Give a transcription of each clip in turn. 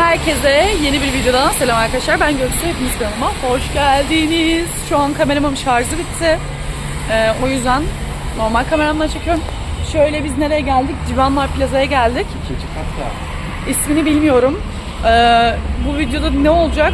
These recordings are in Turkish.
Herkese yeni bir videodan selam arkadaşlar. Ben Göksu. Hepiniz kanalıma hoş geldiniz. Şu an kameramın şarjı bitti. Ee, o yüzden normal kameramla çekiyorum. Şöyle biz nereye geldik? Civanlar Plaza'ya geldik. İkinci katta. İsmini bilmiyorum. Ee, bu videoda ne olacak?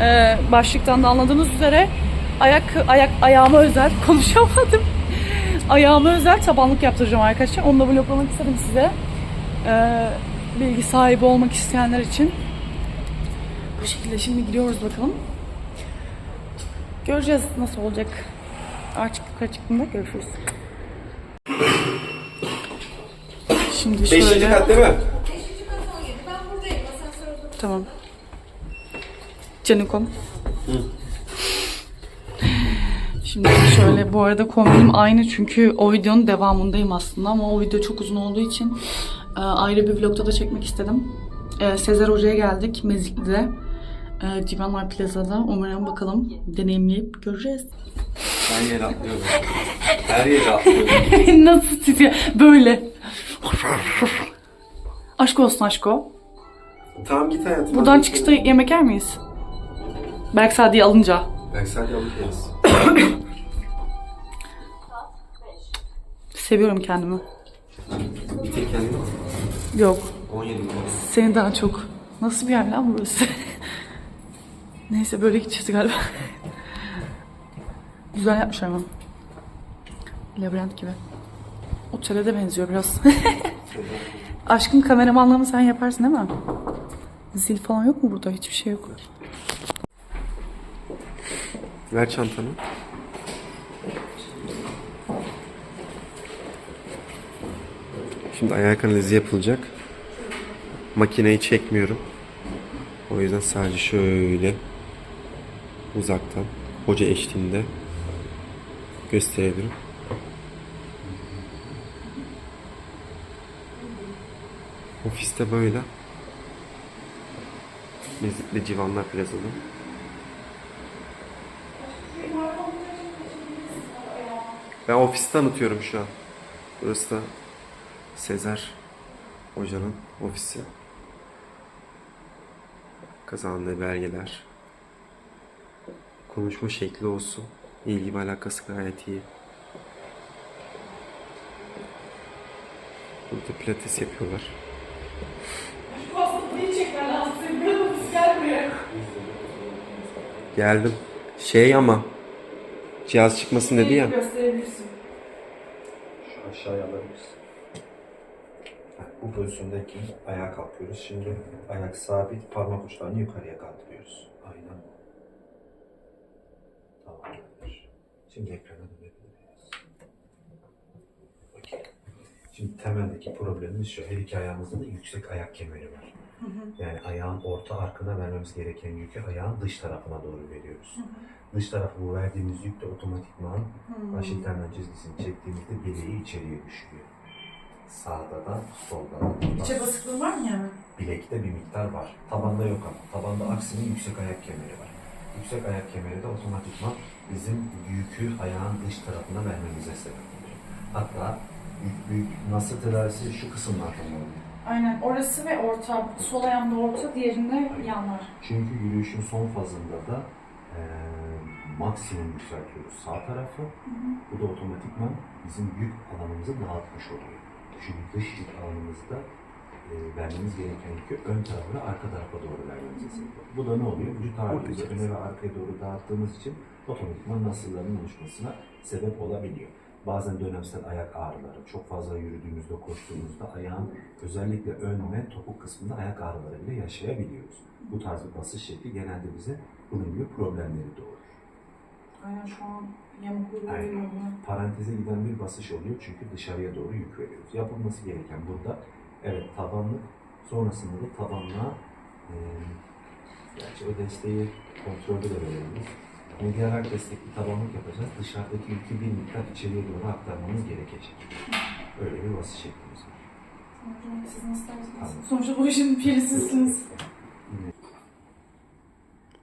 Ee, başlıktan da anladığınız üzere ayak ayak ayağıma özel konuşamadım. ayağıma özel tabanlık yaptıracağım arkadaşlar. Onu da vloglamak istedim size. Ee, bilgi sahibi olmak isteyenler için. Bu şekilde şimdi gidiyoruz bakalım. Göreceğiz nasıl olacak. Artık yukarı çıktığında görüşürüz. Şimdi Beşinci şöyle... kat değil mi? Tamam. Canikom. Şimdi şöyle bu arada kombinim aynı çünkü o videonun devamındayım aslında ama o video çok uzun olduğu için e, ayrı bir vlogda da çekmek istedim. E, Sezer Hoca'ya geldik Mezitli'de. E, Civanlar Plaza'da. Umarım bakalım deneyimleyip göreceğiz. Ben yere atlıyorum. Her yere atlıyorum. Nasıl titriyor? Böyle. Aşk olsun aşko. tamam git hayatım. Buradan çıkışta yemek yer miyiz? Belki Sadiye alınca. Ben sadece alıp yeriz. Seviyorum kendimi. Bitir kendini. Yok. 17 gün. Seni daha çok. Nasıl bir yer lan burası? Neyse böyle gideceğiz galiba. Güzel yapmışlar ama. Labirent gibi. Otele de benziyor biraz. Aşkım kameramanlığımı sen yaparsın değil mi? Zil falan yok mu burada? Hiçbir şey yok. Ver çantanı. Şimdi ayak analizi yapılacak. Makineyi çekmiyorum. O yüzden sadece şöyle uzaktan hoca eşliğinde gösterebilirim. Ofiste böyle. Mezitli Civanlar Plaza'da. Ben ofisi tanıtıyorum şu an. Burası da Sezer Hoca'nın ofisi. Kazandığı belgeler. Konuşma şekli olsun. İlgi ve alakası gayet iyi. Burada pilates yapıyorlar. Geldim. Şey ama cihaz çıkmasın dedi ya. Gösterebilirsin. Şu aşağıya alabiliriz. Bu pozisyondayken ayağa kalkıyoruz. Şimdi ayak sabit, parmak uçlarını yukarıya kaldırıyoruz. Aynen. Tamamdır. Şimdi ekrana dönebiliriz. Okey. Şimdi temeldeki problemimiz şu. Her iki ayağımızda da yüksek ayak kemeri var. Yani ayağın orta arkına vermemiz gereken yükü ayağın dış tarafına doğru veriyoruz. Dış tarafı bu verdiğimiz yük de otomatikman baş internet çizgisini çektiğimizde bileği içeriye düşürüyor. Sağda da solda da. İçe basıklığın var mı yani? Bilekte bir miktar var. Tabanda yok ama. Tabanda aksine yüksek ayak kemeri var. Yüksek ayak kemeri de otomatikman bizim yükü ayağın dış tarafına vermemize sebep oluyor. Hatta yük büyük nasıl tedavisi şu kısımlardan oluyor. Aynen orası ve orta. Sol ayağımda orta, diğerinde yanlar. Çünkü yürüyüşün son fazında da eee maksimum yükseltiyoruz sağ tarafı. Bu da otomatikman bizim yük alanımızı dağıtmış oluyor. Çünkü dış yük alanımızda eee, vermemiz gereken yükü ön tarafa ve arka tarafa doğru vermemize sebep oluyor. Bu da ne oluyor? Vücut ağırlığımızı öne ve arkaya doğru dağıttığımız için otomatikman nasılların oluşmasına sebep olabiliyor. Bazen dönemsel ayak ağrıları, çok fazla yürüdüğümüzde, koştuğumuzda ayağın özellikle ön ve topuk kısmında ayak ağrıları bile yaşayabiliyoruz. Bu tarz bir basış şekli genelde bize bunun gibi problemleri doğurur. Aynen şu an yamuklu Aynen. görüyorum. Paranteze giden bir basış oluyor çünkü dışarıya doğru yük veriyoruz. Yapılması gereken burada evet tabanlık, sonrasında da tabanlığa e, gerçi o desteği kontrolde de verebiliriz. Medyarak destekli tabanlık yapacağız. Dışarıdaki yükü bir miktar içeriye doğru aktarmamız gerekecek. Öyle bir basış şeklimiz var. Siz nasıl. Tamam. Sonuçta bu işin pirisisiniz.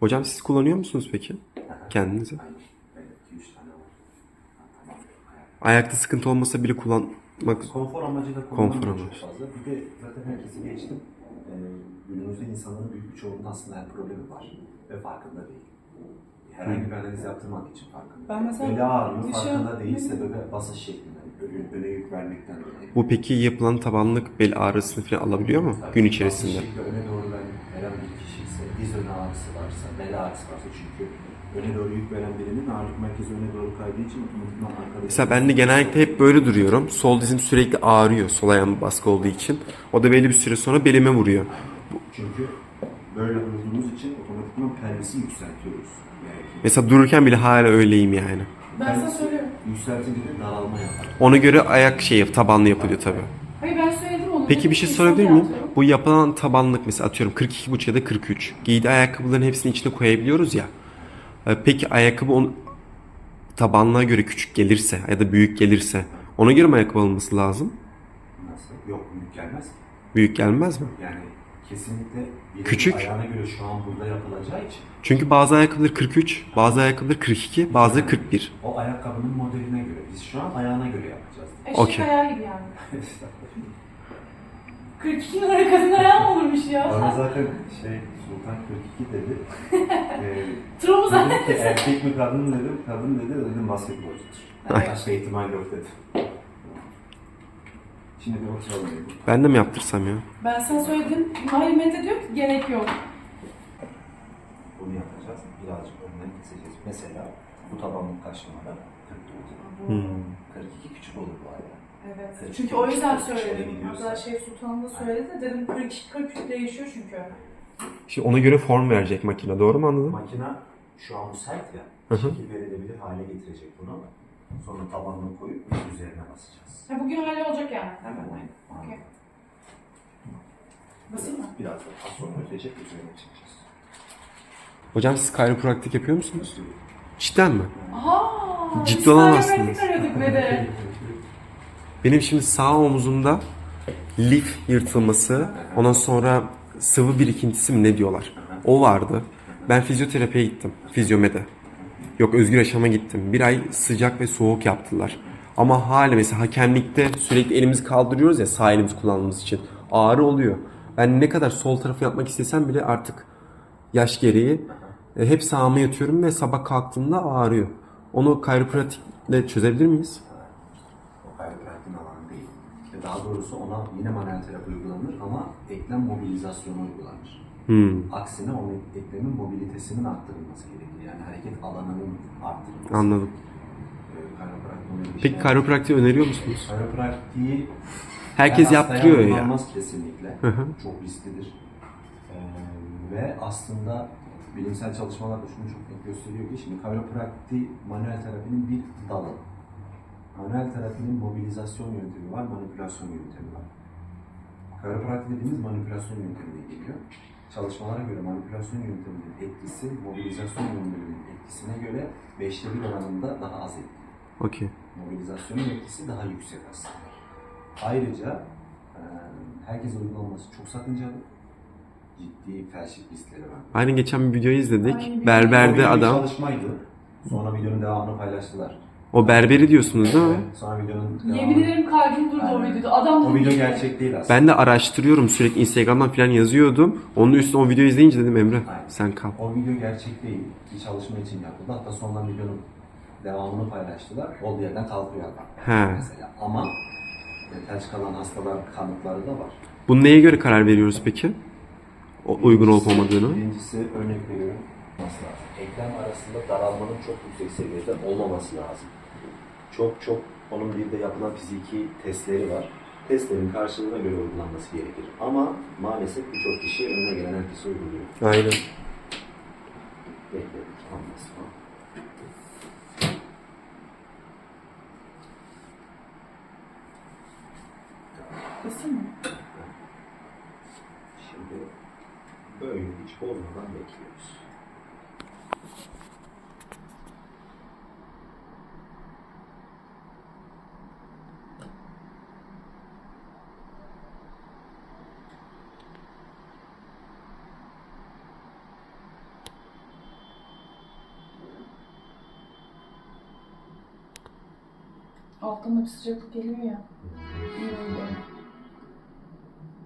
Hocam siz kullanıyor musunuz peki? Kendinize? Aynen. Evet, 2-3 tane var. Ayakta sıkıntı olmasa bile kullanmak Konfor amacıyla Konfor kullanılıyor çok amacı. fazla. Bir de zaten herkesi geçtim. e, günümüzde insanların büyük bir çoğunluğunda aslında el problemi var ve farkında değil. Herhangi bir analiz yaptırmak için farkında. Ben mesela Beli ağrıyor, dişe- farkında değil, sebebi basış şeklinden, öne, öne yük vermekten dolayı. Bu peki yapılan tabanlık bel ağrısını falan alabiliyor mu Tabii gün basış içerisinde? şekli öne doğru veren herhangi bir kişi ise, diz ön ağrısı varsa, bel ağrısı varsa çünkü öne doğru yük veren birinin ağırlık merkezi öne doğru kaydığı için otomatikman arkada... Mesela ben de genellikle hep böyle duruyorum. Sol dizim sürekli ağrıyor sol ayağım baskı olduğu için. O da belli bir süre sonra belime vuruyor. Çünkü böyle durduğumuz için otomatikman pelvisi yükseltiyoruz. Yani Mesela dururken bile hala öyleyim yani. ben sana söylüyorum. yükseltince de daralma yapar. Ona göre ayak şey tabanlı yapılıyor tabii. Hayır ben söyledim onu. Peki bir şey İnsan sorabilir miyim? Bu yapılan tabanlık mesela atıyorum 42,5 ya da 43. Giydiği ayakkabıların hepsini içine koyabiliyoruz ya. Ee, Peki ayakkabı on, tabanlığa göre küçük gelirse ya da büyük gelirse ona göre mi ayakkabı alınması lazım? Nasıl? Yok büyük gelmez ki. Büyük gelmez mi? Yani kesinlikle birinin Küçük. ayağına göre şu an burada yapılacağı için Çünkü bazı ayakkabılar 43, bazı ayakkabılar 42, bazı 41. o ayakkabının modeline göre. Biz şu an ayağına göre yapacağız. Eşek Okey. ayağı gibi yani. 42 numara kadın ayağı mı olurmuş ya? Bana zaten şey Sultan 42 dedi. ee, dedim ki erkek mi kadın mı dedim. Kadın dedi dedim basketbolcudur. Başka ihtimal yok dedim. Şimdi bir oturalım. dedim. Ben de mi yaptırsam ya? Ben sana söyledim. Hayır Mete diyor ki gerek yok. Bunu yapacağız. Birazcık önden keseceğiz. Mesela bu tabanlık kaç numara? 44. Hmm. 42 küçük olur bu ayağı. Evet. Evet. Çünkü o yüzden söyledim. Hatta şey Sultan da söyledi de dedim 42 43 değişiyor çünkü. Şimdi ona göre form verecek makine doğru mu anladım? Makina şu an sert ya. Hı hı. Şekil verilebilir hale getirecek bunu. Sonra tabanını koyup üzerine basacağız. Ha, bugün hali olacak yani. Hemen aynı. Okey. Basayım mı? Biraz da az sonra ötecek üzerine çıkacağız. Hocam siz kayropraktik yapıyor musunuz? Cidden mi? Aha! Ciddi biz olamazsınız. kaybetik arıyorduk ve de. Benim şimdi sağ omuzumda lif yırtılması, ondan sonra sıvı birikintisi mi ne diyorlar? O vardı. Ben fizyoterapiye gittim. Fizyomede. Yok Özgür Yaşam'a gittim. Bir ay sıcak ve soğuk yaptılar. Ama hala mesela hakemlikte sürekli elimizi kaldırıyoruz ya sağ elimizi kullandığımız için. Ağrı oluyor. Ben ne kadar sol tarafı yapmak istesem bile artık yaş gereği e, hep sağıma yatıyorum ve sabah kalktığımda ağrıyor. Onu kayropratikle çözebilir miyiz? O kaybopratin alanı değil. İşte daha doğrusu ona yine manuel terapi uygulanır ama eklem mobilizasyonu uygulanır. Hmm, Aksine o eklemin mobilitesinin arttırılması gerekir. Yani hareket alanının arttırılması. anladım. Ee, bir Peki şey- kayropraktiği öneriyor musunuz? Kayropraktiği Herkes her hastaya yaptırıyor ya. uygulanmaz kesinlikle. Hı hı. Çok risklidir. Ee, ve aslında bilimsel çalışmalar da şunu çok net gösteriyor ki şimdi kayropraktik manuel terapinin bir dalı. Manuel terapinin mobilizasyon yöntemi var, manipülasyon yöntemi var. Kayropraktik dediğimiz manipülasyon yöntemine geliyor. Çalışmalara göre manipülasyon yönteminin etkisi mobilizasyon yönteminin etkisine göre beşte bir oranında daha az etkili Okey. mobilizasyonun etkisi daha yüksek aslında. Ayrıca herkese uygulanması çok sakıncalı. Ciddi felçlik riskleri var. Aynı geçen bir videoyu izledik. Aynı Berberde bir adam. çalışmaydı. Sonra videonun devamını paylaştılar. O berberi diyorsunuz değil mi? Sonra videonun. Yemin ederim kalbim durdu o videoda. Adam O video gerçek değil aslında. Ben de araştırıyorum sürekli Instagram'dan falan yazıyordum. Onun üstüne o videoyu izleyince dedim Emre Aynen. sen kal. O video gerçek değil. Bir çalışma için yapıldı. Hatta sonradan videonun devamını paylaştılar. Olduğu yerden kalkıyor adam. He. Mesela. Ama e, felç kalan hastalar kanıtları da var. Bunu neye göre karar veriyoruz peki? O, uygun olup olmadığını. Birincisi örnek veriyorum. Olması lazım. Eklem arasında daralmanın çok yüksek seviyede olmaması lazım. Çok çok onun bir de yapılan fiziki testleri var. Testlerin karşılığına göre uygulanması gerekir. Ama maalesef birçok kişi önüne gelen herkese uyguluyor. Aynen. Bekledik. Mı? Şimdi böyle hiç bozmadan bekliyoruz. Alttan bir sıcaklık geliyor ya.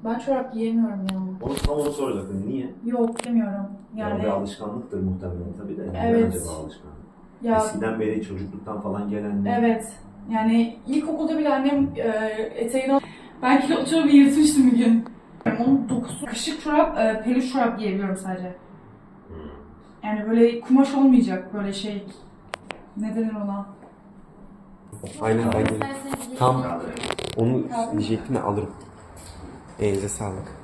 Ben çorap giyemiyorum ya. Onu tam onu soracaktım. Niye? Yok demiyorum. Yani Yani bir alışkanlıktır muhtemelen tabii de. Evet. acaba alışkanlık? ya Eskiden beri çocukluktan falan gelen mi? evet. Yani ilkokulda bile annem e, eteğini ben kilo çorabı yırtmıştım bir gün. Onun dokusu kışık çorap, e, peluş çorap giyebiliyorum sadece. Yani böyle kumaş olmayacak böyle şey. Ne denir ona? Aynen aynen. Tam onu diyecektim ya alırım. Elinize sağlık.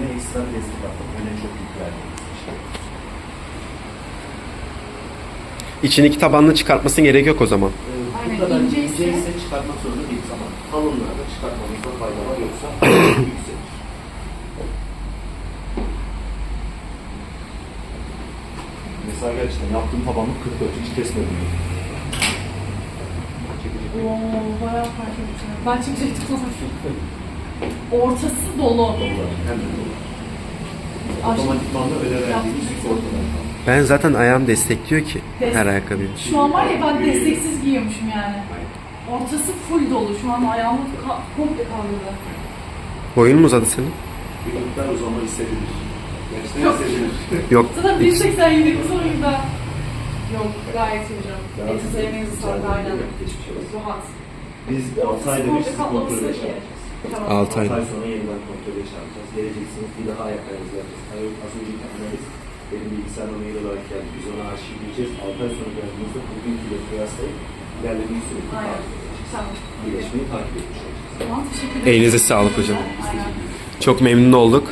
Öne ekstra destek yaptım. Öne çok yük verdim. İçindeki tabanını çıkartmasın gerek yok o zaman. Aynen, Bu kadar ince ise- ise çıkartmak zorunda değiliz ama kalınlarda çıkartmamızda fayda var yoksa yükselir. Mesela gerçekten yaptığım tabanlık 44 hiç kesmedim. Çekecek Oo, bayağı fark ettim. Ben çekecektim sana. Ortası dolu. Otomatikman da verdiğimiz yük ortadan kaldı. Ben zaten ayağım destekliyor ki her ayakkabıyı. Şu an var ya ben desteksiz giyiyormuşum yani. Ortası full dolu. Şu an ayağımı ka- komple kaldırdı. Boyun mu uzadı senin? Bir miktar uzama hissedilir. Gerçekten Yok. hissedilir. Yok. Zaten 1.87 kısa da. Yok gayet iyi hocam. Elinize emeğinize sağlık aynen. Geçmiş olsun. Rahat. Biz 6 ayda bir Komple sizi ki. Tamam. Altı 6 ayda. ay sonra yeniden kontrole çağıracağız. Geleceksiniz bir daha ayaklarınızı yapacağız. Hayır az önceki analiz benim bilgisayarıma mail olarak geldi. Biz onu arşivleyeceğiz. 6 ay sonra geldiğimizde bugünküyle kıyaslayıp ilerlemeyi sürekli Aynen. takip edeceğiz. Tamam. İyileşmeyi takip etmiş olacağız. Tamam. Elinize sağlık hocam. Aynen. Çok memnun olduk.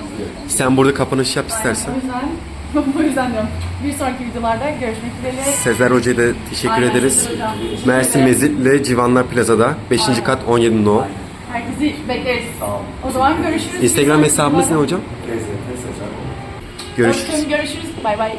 Sen burada kapanış yap istersen. O yüzden, o yüzden diyorum. Bir sonraki videolarda görüşmek dileğiyle. Sezer Hoca'ya da teşekkür Aynen, ederiz. Mersin. Mezitli Civanlar Plaza'da 5. Aynen. kat 17 no. Herkesi bekleriz. O zaman görüşürüz. Instagram hesabımız ne hocam? Sezer. Görüşürüz. Görüşürüz. Bay bay.